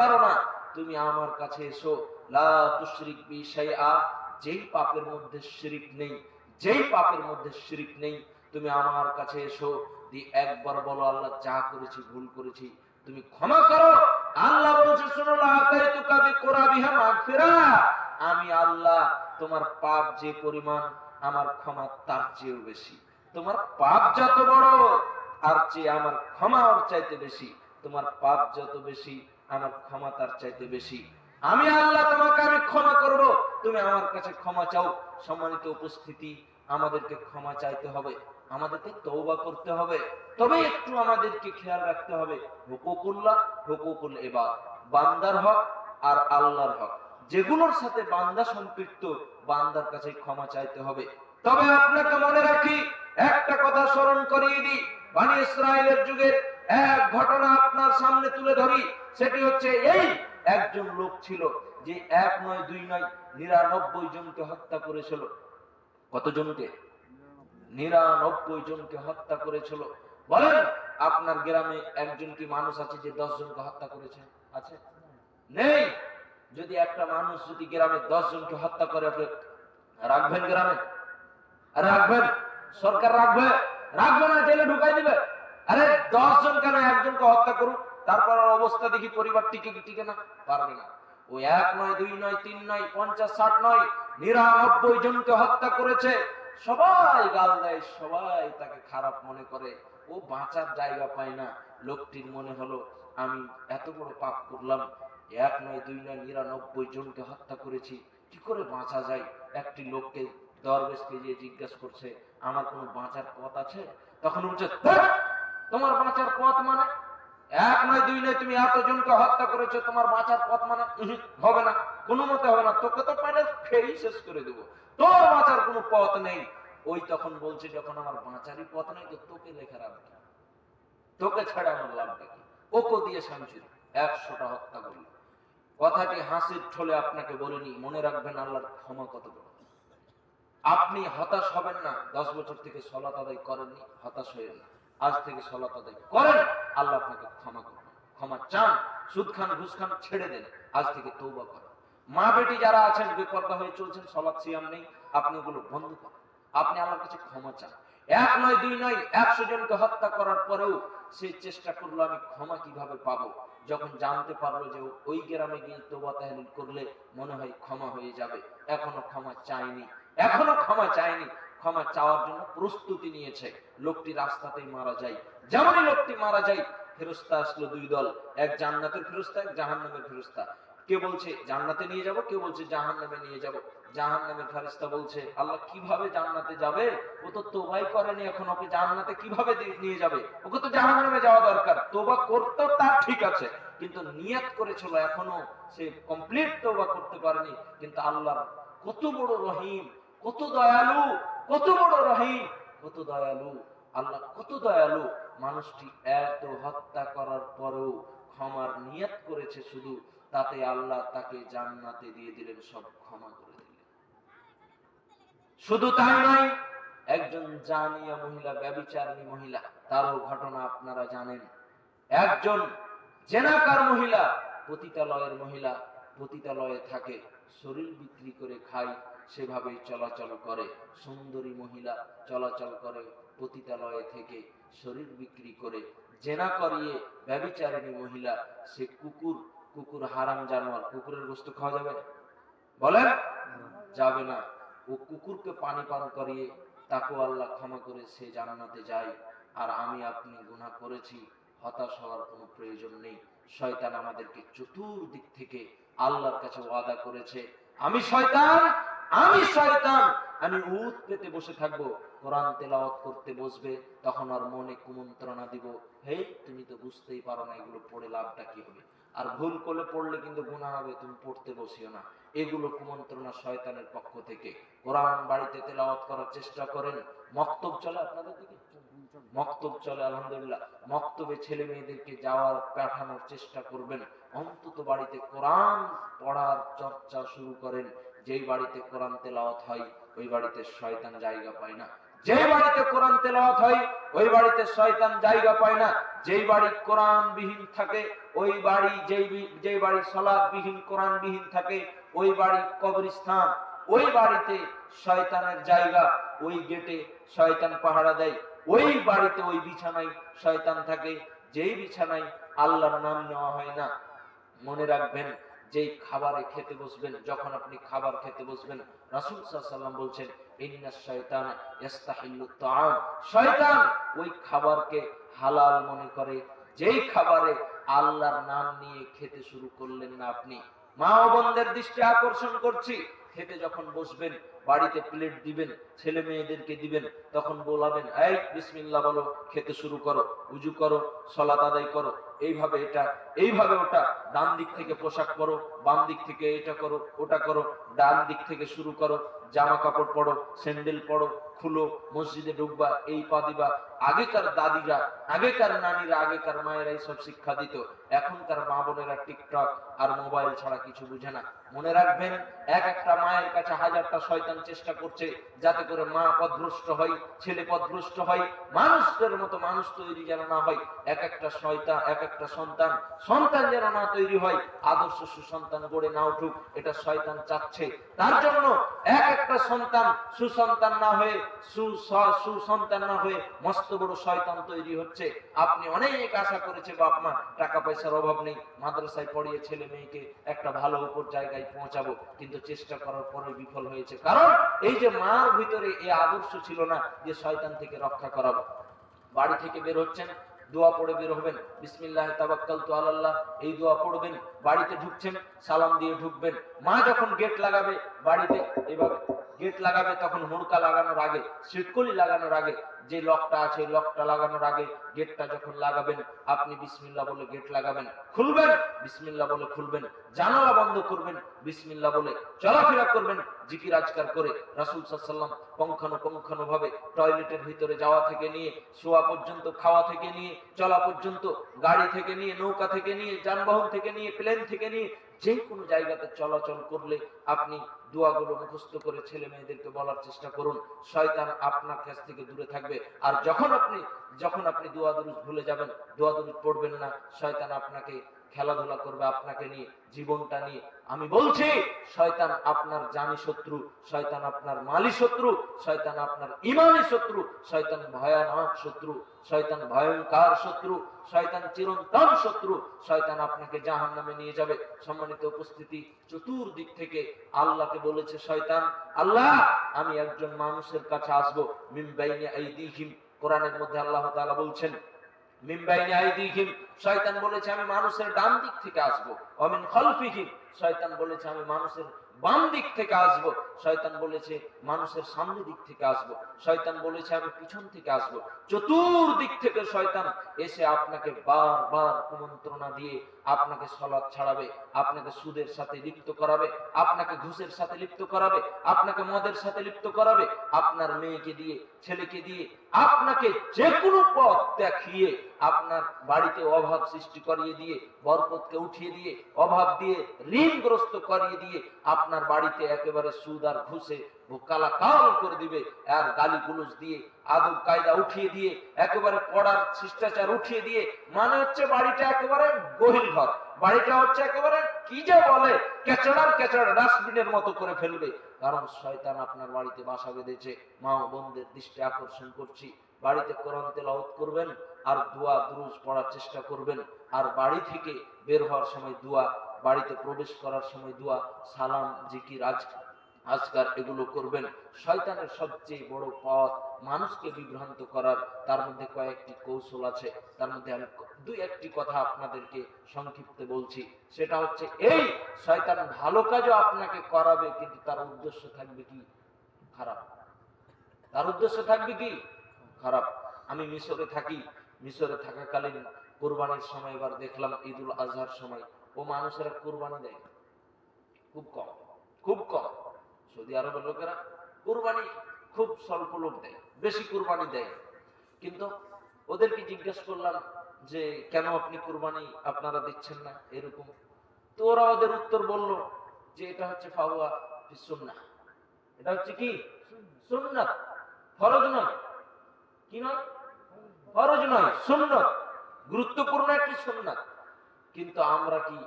পারো না। তুমি আমার কাছে এসো। লা তুশরিক বি শাইআ। যেই পাপের মধ্যে শিরিক নেই, যেই পাপের মধ্যে শিরিক নেই, তুমি আমার কাছে এসো। দি একবার বলো, আল্লাহ যা করেছি, ভুল করেছি, তুমি ক্ষমা করো। আল্লাহ বলছে, শোনো, লা আতাইতুকা বিকুরাবিহা মাগফিরা। আমি আল্লাহ, তোমার পাপ যে পরিমাণ, আমার ক্ষমা তার চেয়েও বেশি। তোমার পাপ যত বড় আর চেয়ে আমার ক্ষমা ওর চাইতে বেশি। তোমার পাপ যত বেশি আমার ক্ষমা তার চাইতে বেশি। আমি আল্লাহ তোমাকে, আমি ক্ষমা করব। তুমি আমার কাছে ক্ষমা চাও। সম্মানিত উপস্থিতি, আমাদেরকে ক্ষমা চাইতে হবে। আমাদেরকে তৌবা করতে হবে। তবে একটু আমাদেরকে খেয়াল রাখতে হবে। হুকুকুল্লাহ, হুকুকুল এবার বান্দার হক আর আল্লাহর হক। যেগুলোর সাথে বান্দা সম্পৃক্ত, বান্দার কাছে ক্ষমা চাইতে হবে। তবে আপনাকে মনে রাখি, একটা কথা স্মরণ করিয়ে দিই। বানি ইসরায়েলের যুগের এক ঘটনা আপনার সামনে তুলে ধরি। সেটি হচ্ছে এই একজন লোক ছিল যে এক নয়, দুই নয়, নিরানব্বই জনকে হত্যা করেছিল। কতজনকে? নিরানব্বই জনকে হত্যা করেছিল। বলেন, আপনার গ্রামে একজন কি মানুষ আছে যে দশ জনকে হত্যা করেছে? আছে? নেই। যদি একটা মানুষ যদি গ্রামে দশ জনকে হত্যা করে, আপনি রাখবেন গ্রামে? রাখবেন। সরকার রাখবে। রাখবে না, জেলে ঢুকাই দিবে। আরে দশ জন কেন একজনকে হত্যা করুক? তারপর অবস্থা দেখি পরিবার টিকে টিকে না? পারবে না। ওই এক নয়, দুই নয়, তিন নয়, পঞ্চাশ, ষাট নয়, নিরানব্বই জনকে হত্যা করেছে। সবাই গাল দেয়, সবাই তাকে খারাপ মনে করে। ও বাঁচার জায়গা পায় না। লোকটির মনে হলো, আমি এত বড় পাপ করলাম, এক নয়, দুই নয়, নিরানব্বই জনকে হত্যা করেছি। কি করে বাঁচা যায়? একটি লোককে দরবেশকে গিয়ে জিজ্ঞাসা করছে, আমার কোনো বাঁচার পথ আছে? তখন বলছে তোমার বাঁচার পথ মানে এক নয় দুই নয় তুমি এত জনকে হত্যা করেছ, তোমার বাঁচার পথ মানে হবে না, কোনো মতে হবে না। তোকে তো পারে খেয়েই শেষ করে দেবো। তোর বাঁচার কোনো পথ নেই। ওই তখন বলছে, যখন আমার বাঁচারই পথ নেই, তো তোকে লেখা রাখবে তোকে ছাড়া আমার লাভটা কি দিয়ে একশোটা হত্যা কথাটি হাসির ঠোলে আপনাকে বলিনি, মনে রাখবেন আল্লাহর ক্ষমা কত বড় আপনি হতাশ হবেন না, দশ বছর থেকে সলাত আদায় করেননি, হতাশ হয়ে না। আজ থেকে সলাত আদায় করেন। আল্লাহ আপনাকে ক্ষমা করবেন ক্ষমা চান, সুদ খান, ঘুষ খান, ছেড়ে দেন। আজ থেকে তৌবা করেন। মা বেটি যারা আছেন, বেপর্দা হয়ে চলছেন, সলাৎ সিয়াম নেই, আপনি ওগুলো বন্ধ করেন। আপনি আমার কাছে ক্ষমা চান। এক নয়, দুই নয়, একশো জনকে হত্যা করার পরেও সে চেষ্টা করল, আমি ক্ষমা কীভাবে পাবো? যখন জানতে পারল যে ওই গ্রামে গিয়ে তোবা তাহলিল করলে মনে হয় ক্ষমা হয়ে যাবে। এখনও ক্ষমা চায়নি। এখনও ক্ষমা চায়নি। ক্ষমা চাওয়ার জন্য প্রস্তুতি নিয়েছে। লোকটি রাস্তাতেই মারা যায়। যেমনই লোকটি মারা যায়, ফেরস্তা আসলো দুই দল। এক জান্নাতের ফেরস্তা, এক জাহান্নামের ফেরস্তা। কে বলছে, জান্নাতে নিয়ে যাব? কেউ বলছে, জাহান্নামে নিয়ে যাব? জাহান্নামের ফেরেশতা বলছে, আল্লাহ কীভাবে জান্নাতে যাবে? ও তো তোবাই করেনি এখন, ওকে জান্নাতে কীভাবে নিয়ে যাবে? ওকে তো জাহান্নামে যাওয়া দরকার। তোবা করতো তার ঠিক আছে, কিন্তু নিয়ত করেছিল এখনও সে কমপ্লিট তোবা করতে পারেনি। কিন্তু আল্লাহর কত বড় রহিম কত দয়ালু, কত বড় রহিম। কত দয়ালু, আল্লাহ কত দয়ালু। মানুষটি এত হত্যা করার পরেও ক্ষমার নিয়ত করেছে শুধু, তাতে আল্লাহ তাকে জান্নাতে দিয়ে দিলেন, সব ক্ষমা করে দিলেন। শুধু তাই নয়, একজন জানিয়া মহিলা, ব্যবিচারিণী মহিলা, তারও ঘটনা আপনারা জানেন। একজন জেনাকার মহিলা, পতিতালয়ের মহিলা, পতিতালয়ে থাকে, শরীর বিক্রি করে খায় সেভাবেই চলাচল করে। সুন্দরী মহিলা চলাচল করে পতিতালয়ে থেকে শরীর বিক্রি করে। জেনা করিয়ে ব্যবিচারিণী মহিলা, সে কুকুর কুকুর হারাম জানোয়ার, কুকুরের গোস্ত খাওয়া যাবে বলেন? যাবে না। ও কুকুরকে পানি পান করিয়ে তাকে আল্লাহ ক্ষমা করে সে জান্নাতে যায়। আর আমি আপনি গুনাহ করেছি, হতাশ হওয়ার কোনো প্রয়োজন নেই। শয়তান আমাদেরকে চতুর্দিক থেকে আল্লাহর কাছে ওয়াদা করেছে। আমি শয়তান আমি শয়তান। আমি উত পেতে বসে থাকব, কোরআন তেলাওয়াত করতে বসবে, তখন আর মনে কুমন্ত্রণা দিব। হে তুমি তো বুঝতেই পারো না এগুলো পড়ে লাভটা কি হবে। আর ভুল করলে পড়লে কিন্তু গুনাহ হবে, তুমি পড়তে বসিও না। এগুলো কুমন্ত্রণা শয়তানের পক্ষ থেকে। কোরআন বাড়িতে তেলাওয়াত করার চেষ্টা করেন। মক্তব চলে আপনাদের দিকে? মক্তব চলে, আলহামদুলিল্লাহ। মক্তবে ছেলে মেয়েদেরকে যাওয়ার, পাঠানোর চেষ্টা করবেন। অন্তত বাড়িতে কোরআন পড়ার চর্চা শুরু করেন। যেই বাড়িতে কোরআন তেলাওয়াত হয়, ওই বাড়িতে শয়তান জায়গা পায় না। যেই বাড়িতে কোরআন তেলাওয়াত হয়, ওই বাড়িতে শয়তান জায়গা পায় না। যেই বাড়ি কোরআন বিহীন থাকে, ওই বাড়ি যেই যেই বাড়ি সলাদ বিহীন কোরআন বিহীন থাকে, ওই বাড়ি কবরস্থান, ওই বাড়িতে শয়তানের জায়গা, ওই গেটে শয়তান পাহারা দেয়। ওই বাড়িতে ওই বিছানায় শয়তান থাকে। যেই বিছানায় আল্লাহর নাম নেওয়া হয় না। মনে রাখবেন যেই খাবারে খেতে বসবেন, যখন আপনি খাবার খেতে বসবেন, রাসূল আলাইহি বলছেন শয়তান ওই খাবারকে হালাল মনে করে, যেই খাবারে আল্লাহর নাম নিয়ে খেতে শুরু করলেন না আপনি। দৃষ্টি আকর্ষণ করছি। খেতে যখন বসবেন, বাড়িতে প্লেট দিবেন, ছেলে মেয়েদেরকে দিবেন, তখন বলাবেন, এই, বিসমিল্লাহ বলো, খেতে শুরু করো। উজু করো, সলাত আদায় করো, এইভাবে এটা, এইভাবে ওটা ডান দিক থেকে পোশাক পরো, বাম দিক থেকে এটা করো, ওটা করো, ডান দিক থেকে শুরু করো, জামা কাপড় পরো, স্যান্ডেল পরো, খুলো, মসজিদে ঢুকবা, এই পা দিবা। আগেকার দাদিরা, আগেকার নানিরা, আগেকার মায়েরা সব শিক্ষা দিত। এখনকার মা বোনেরা টিকটক আর মোবাইল ছাড়া কিছু বুঝে না। মনে রাখবেন, এক একটা মায়ের কাছে হাজারটা শয়তান চেষ্টা করছে, যাতে করে মা পদভ্রষ্ট হয়, ছেলে পদভ্রষ্ট হয়। মানুষদের মতো মানুষ তৈরি যেন না হয় এক একটা শয়তান, এক একটা সন্তান। সন্তান যেন না তৈরি হয়, আদর্শ সুসন্তান গড়ে না উঠুক, এটা শয়তান চাচ্ছে। তার জন্য এক একটা সন্তান সুসন্তান না হয়ে সুসন্তান না হয়ে মস্ত বড় শয়তান তৈরি হচ্ছে। আপনি অনেক আশা করেছে বাপ মা টাকা পয়সার অভাব নেই, মাদ্রাসায় পড়িয়ে ছেলে মেয়েকে একটা ভালো উপর জায়গায় পৌঁছাবো, কিন্তু চেষ্টা করার পরে বিফল হয়েছে। কারণ এই যে মার ভিতরে এই আদর্শ ছিল না, যে শয়তান থেকে রক্ষা করাবো। বাড়ি থেকে বের হচ্ছেন দোয়া পড়ে বের হবেন। বিসমিল্লাহ তাবাক্কাল তো আল্লাহ এই দোয়া পড়বেন। বাড়িতে ঢুকছেন, সালাম দিয়ে ঢুকবেন। মা যখন গেট লাগাবে বাড়িতে এভাবে গেট লাগাবে তখন হুড়কা লাগানোর আগে, সিটকলি লাগানোর আগে যে লকটা আছে লকটা লাগানোর আগে গেটটা যখন লাগাবেন, আপনি বিসমিল্লাহ বলে গেট লাগাবেন, খুলবেন, বিসমিল্লাহ বলে খুলবেন, জানালা বন্ধ করবেন, বিসমিল্লাহ বলে চলাফেরা করবেন, জিকির আজকার করে রাসূল সাল্লাল্লাহু পঙ্খানো পঙ্খানো ভাবে টয়লেটের ভিতরে যাওয়া থেকে নিয়ে, শোয়া পর্যন্ত, খাওয়া থেকে নিয়ে, চলা পর্যন্ত, গাড়ি থেকে নিয়ে, নৌকা থেকে নিয়ে, যানবাহন থেকে নিয়ে, প্লেন থেকে নিয়ে যে কোনো জায়গাতে চলাচল করলে আপনি দোয়াগুলো মুখস্থ করে ছেলে মেয়েদেরকে বলার চেষ্টা করুন। শয়তান আপনার কাছ থেকে দূরে থাকবে। আর যখন আপনি যখন আপনি দোয়া দুরুজ ভুলে যাবেন দোয়া দুরুজ পড়বেন না, শয়তান আপনাকে খেলাধুলা করবে আপনাকে নিয়ে, জীবনটা নিয়ে। আমি বলছি, শয়তান আপনার জানি শত্রু, শয়তান আপনার মালি শত্রু, শয়তান আপনার ইমানি শত্রু, শয়তান ভয়ানক শত্রু, শয়তান ভয়ঙ্কর শত্রু, শয়তান চিরন্তন শত্রু, শয়তান আপনাকে জাহান নামে নিয়ে যাবে। সম্মানিত উপস্থিতি, চতুর্দিক থেকে আল্লাহকে বলেছে, শয়তান, আল্লাহ, আমি একজন মানুষের কাছে আসব। মিমবাইনে আইদিহিম। কোরআনের মধ্যে আল্লাহ তাআলা বলছেন শয়তান বলেছে আমি মানুষের ডান দিক থেকে আসব। অমিন খলফিহিম শয়তান বলেছে আমি মানুষের বাম দিক থেকে আসব। শয়তান বলেছে, মানুষের সামনে দিক থেকে আসব। শয়তান বলেছে, আমি পিছন থেকে আসব। চতুর্দিক থেকে শয়তান এসে আপনাকে বারবার কুমন্ত্রণা দিয়ে আপনাকে সলাদ ছাড়াবে, আপনাকে সুদের সাথে লিপ্ত করাবে, আপনাকে ঘুষের সাথে লিপ্ত করাবে, আপনাকে মদের সাথে লিপ্ত করাবে, আপনার মেয়েকে দিয়ে, ছেলেকে দিয়ে, আপনাকে যে কোনো পথ দেখিয়ে, আপনার বাড়িতে অভাব সৃষ্টি করিয়ে দিয়ে, বরকতকে উঠিয়ে দিয়ে, অভাব দিয়ে ঋণগ্রস্ত করিয়ে দিয়ে আপনার বাড়িতে একেবারে সুদ আর ঘুষে কালা কাল করে দিবে। আর গালি গুলুজ দিয়ে, আদব কায়দা উঠিয়ে দিয়ে, একেবারে পড়ার শিষ্টাচার উঠিয়ে দিয়ে মানে হচ্ছে বাড়িটা একেবারে গহিল ঘর। বাড়িটা হচ্ছে একেবারে কি যে বলে, কেচড়ার কেচড়া ডাস্টবিনের মতো করে ফেলবে। কারণ শয়তান আপনার বাড়িতে বাসা বেঁধেছে। মা ও বোনদের দৃষ্টি আকর্ষণ করছি। বাড়িতে কোরআন তেলাওয়াত করবেন আর দোয়া, দুরুজ পড়ার চেষ্টা করবেন। আর বাড়ি থেকে বের হওয়ার সময় দোয়া বাড়িতে প্রবেশ করার সময় দোয়া, সালাম, জিকির, আজ আজকার এগুলো করবেন। শয়তানের সবচেয়ে বড় পথ মানুষকে বিভ্রান্ত করার। তার মধ্যে কয়েকটি কৌশল আছে। তার মধ্যে আমি দুই একটি কথা আপনাদেরকে সংক্ষিপ্তে বলছি। সেটা হচ্ছে, এই শয়তান ভালো কাজও আপনাকে করাবে, কিন্তু তার উদ্দেশ্য থাকবে কি? খারাপ। তার উদ্দেশ্য থাকবে কি? খারাপ। আমি মিশরে থাকি। মিশরে থাকাকালীন কোরবানির সময় এবার দেখলাম ঈদুল আজহার সময়। ও মানুষেরা কোরবানি দেয়। খুব কম খুব কম। সৌদি আরবের লোকেরা কুরবানি খুব স্বল্প লোক দেয়, বেশি কুরবানি দেয়। কিন্তু ওদেরকে জিজ্ঞেস করলাম যে, কেন আপনি কুরবানি আপনারা দিচ্ছেন না? এরকম। তো ওরা ওদের উত্তর বলল যে, এটা হচ্ছে ফাহুয়া সুন্নাহ। এটা হচ্ছে কি? সুন্নাত। ফরজ নয়। কি নয়? ফরজ নয়, সুন্নত। গুরুত্বপূর্ণ একটি সুন্নাত। কিন্তু আমরা কি?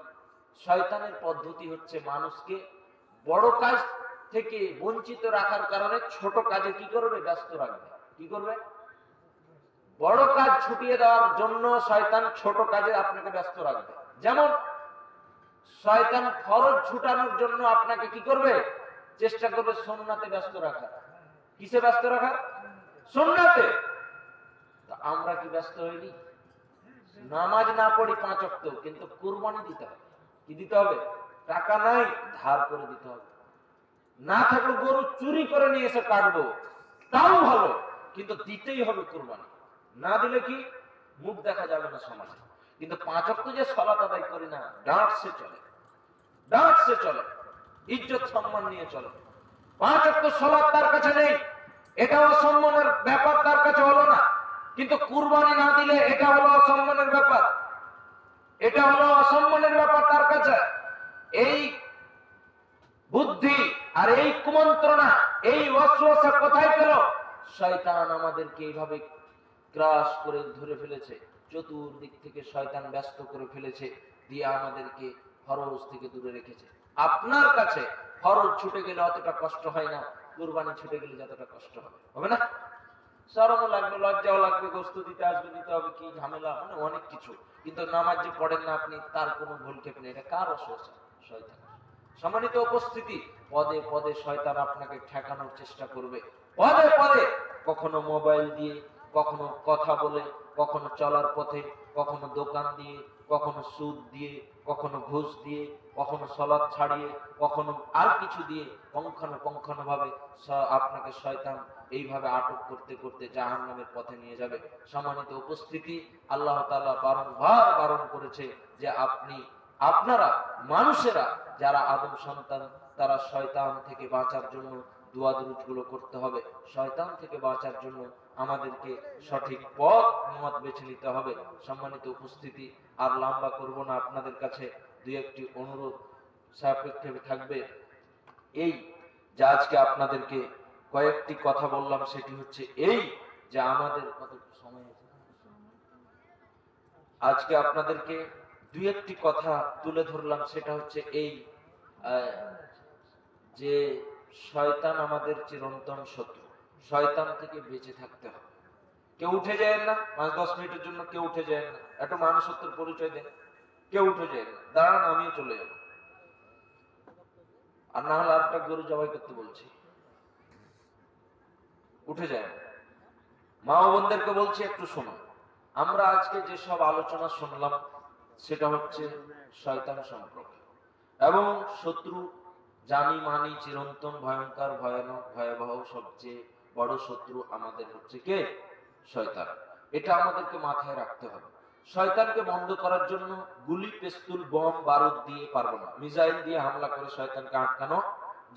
শয়তানের পদ্ধতি হচ্ছে মানুষকে বড় কাজ থেকে বঞ্চিত রাখার কারণে ছোট কাজে কি করবে? ব্যস্ত রাখবে। কি করবে? বড় কাজ ছুটিয়ে দেওয়ার জন্য শয়তান ছোট কাজে আপনাকে ব্যস্ত রাখবে। যেমন শয়তান ফরজ ছুটানোর জন্য আপনাকে কি করবে? চেষ্টা করবে সোননাতে ব্যস্ত রাখার। কিসে ব্যস্ত রাখার? সোননাতে আমরা কি ব্যস্ত হইনি? নামাজ না পড়ি পাঁচ অক্ত কিন্তু কুরবানি দিতে হবে। কি দিতে হবে? টাকা নাই, ধার করে দিতে হবে। না থাকলে গরু চুরি করে নিয়ে এসে কাটবো, তাও ভালো, কিন্তু দিতেই হবে কুরবানি। না দিলে কি? মুখ দেখা যাবে না সমাজে। কিন্তু পাঁচ অক্ত যে সলাত আদায় করি না ডাঁট সে চলে। ডাঁট সে চলে। ইজ্জত, সম্মান নিয়ে চলে। পাঁচ অক্ত সলাত তার কাছে নেই। এটা অসম্মানের ব্যাপার, তার কাছে হলো না। কিন্তু কুরবানি না দিলে এটা হলো অসম্মানের ব্যাপার। এটা হলো অসম্মানের ব্যাপার তার কাছে। এই বুদ্ধি আর এই কুমন্ত্রণা, এই অশ্বাসা কোথায় পেল? শয়তান আমাদেরকে এইভাবে গ্রাস করে ধরে ফেলেছে। চতুর্দিক থেকে শয়তান ব্যস্ত করে ফেলেছে, দিয়ে আমাদেরকে ফরজ থেকে দূরে রেখেছে। আপনার কাছে ফরজ ছুটে গেলে অতটা কষ্ট হয় না, কুরবানি ছুটে গেলে যতটা কষ্ট হবে। হবে না? শরমও লাগবে, লজ্জাও লাগবে গোস্ত দিতে আসবে, দিতে হবে, কি ঝামেলা? মানে অনেক কিছু। কিন্তু নামাজ যে পড়েন না আপনি, তার কোনো ভুল নেই। এটা কার অসুস্থ সম্মানিত উপস্থিতি, পদে পদে শয়তান আপনাকে ঠেকানোর চেষ্টা করবে। পদে পদে কখনো মোবাইল দিয়ে কখনো কথা বলে, কখনো চলার পথে, কখনো দোকান দিয়ে, কখনো সুদ দিয়ে, কখনো ঘুষ দিয়ে, কখনো সলাদ ছাড়িয়ে, কখনো আর কিছু দিয়ে পঙ্খানো পঙ্খানো ভাবে আপনাকে শয়তান এইভাবে আটক করতে করতে জাহান নামের পথে নিয়ে যাবে। সম্মানিত উপস্থিতি, আল্লাহ তাআলা বারংবার বারণ করেছে যে আপনি, আপনারা, মানুষেরা যারা আদম সন্তান তারা শয়তান থেকে বাঁচার জন্য দোয়া দুরুদগুলো করতে হবে। শয়তান থেকে বাঁচার জন্য আমাদেরকে সঠিক পথ মত বেছে নিতে হবে। সম্মানিত উপস্থিতি, আর লম্বা করব না আপনাদের কাছে। দুই একটি অনুরোধ সাপেক্ষে থাকবে। এই যে আজকে আপনাদেরকে কয়েকটি কথা বললাম, সেটি হচ্ছে এই যে আমাদের কত সময় আজকে আপনাদেরকে দুই একটি কথা তুলে ধরলাম, সেটা হচ্ছে এই যে শয়তান আমাদের চিরন্তন শত্রু। শয়তান থেকে বেঁচে থাকতে হবে। কেউ উঠে যায় না, পাঁচ দশ মিনিটের জন্য কেউ উঠে যায় না। একটু মানুষত্বের পরিচয় দেন, কেউ উঠে যায় না। দাঁড়ান, আমিও চলে যাব। আর না হলে আরেকটা গরু জবাই করতে বলছি। উঠে যায় মা বোনদেরকে বলছি, একটু শোনো। আমরা আজকে যে সব আলোচনা শুনলাম, সেটা হচ্ছে শয়তান সম্পর্কে। এবং শত্রু জানি মানি চিরন্তন ভয়ঙ্কর, ভয়ানক, ভয়াবহ, সবচেয়ে বড় শত্রু আমাদের হচ্ছে কে? শয়তান। এটা আমাদেরকে মাথায় রাখতে হবে। শয়তানকে বন্ধ করার জন্য গুলি, পেস্তুল, বম, বারুদ দিয়ে পারব না। মিসাইল দিয়ে হামলা করে শয়তানকে আটকানো